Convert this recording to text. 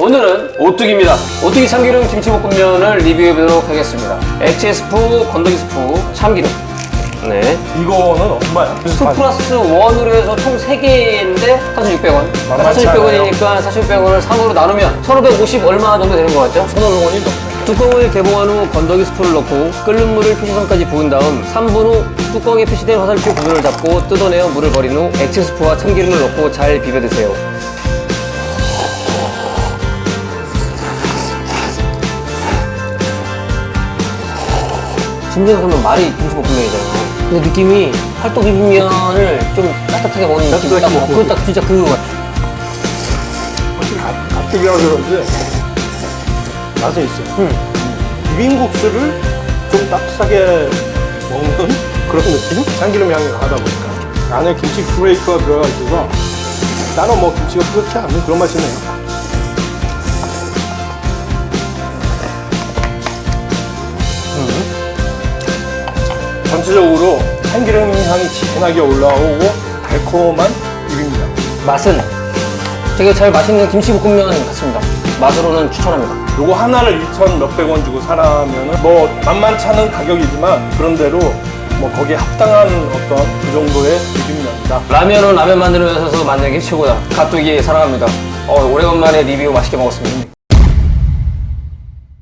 오늘은 오뚜기입니다. 오뚜기 참기름 김치볶음면을 리뷰해보도록 하겠습니다. 액체 스프, 건더기 스프, 참기름. 네. 이거는 얼마야? 2 플러스 1으로 해서 총 3개인데 4,600원. 만만치 4,600원이니까 4,600원을 3으로 나누면 1,550 얼마 정도 되는 것 같죠? 1,500원이 넘네. 뚜껑을 개봉한 후 건더기 스프를 넣고 끓는 물을 표시선까지 부은 다음 3분 후 뚜껑에 표시된 화살표 부분을 잡고 뜯어내어 물을 버린 후 액체 스프와 참기름을 넣고 잘 비벼 드세요. 심지어 보면 말이 김치볶음면이잖아요. 근데 느낌이 팔도 비빔면을 좀 따뜻하게 먹는 느낌. 따뜻하게 딱 먹고. 그거 딱 진짜 그거 같아. 가- 가뜩이라 그런지 맛은 있어요. 음. 비빔국수를 좀 따뜻하게 먹는 그런 느낌? 참기름 향이 강하다 보니까 안에 김치 프레이크가 들어가 있어서 따로 뭐 김치가 그렇지 않은 그런 맛이네요. 전체적으로 참기름 향이 진하게 올라오고 달콤한 비빔면. 맛은 되게 잘 맛있는 김치볶음면 같습니다. 맛으로는 추천합니다. 요거 하나를 2천 몇백 원 주고 사라면은 뭐 만만찮은 가격이지만 그런대로 뭐 거기에 합당한 어떤 그 정도의 비빔면이다. 라면은 라면 만드는 데 있어서 만드는 게 최고다. 가뚜기 사랑합니다. 어, 오래간만에 리뷰 맛있게 먹었습니다.